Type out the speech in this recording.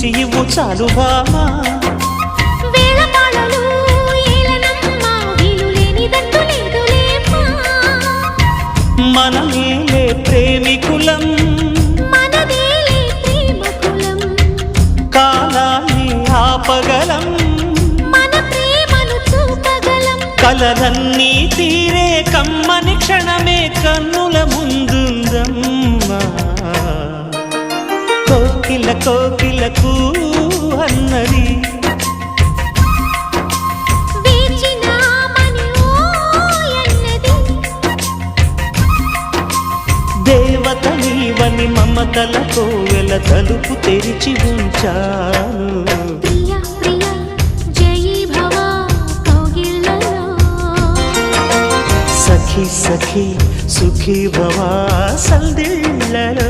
చాలు ఏలనమ్మా వీలు లేనిదంటూ లేదులేమ్మా మనమేలే ప్రేమికులం. మనదేలే ప్రేమ కులం కాలాన్ని ఆపగలం. మన ప్రేమను చూపగలం. కలలన్నీ తీరే కమ్మని క్షణమే కన్నుల కోకిల కోకిలకు అన్నది. వేచినామని ఓయన్నది దేవత నీవని మమతల కోవెల తలుపు తెరిచి ఉంచాను. సఖి సఖి సుఖీ భవా సందిళ్ళలో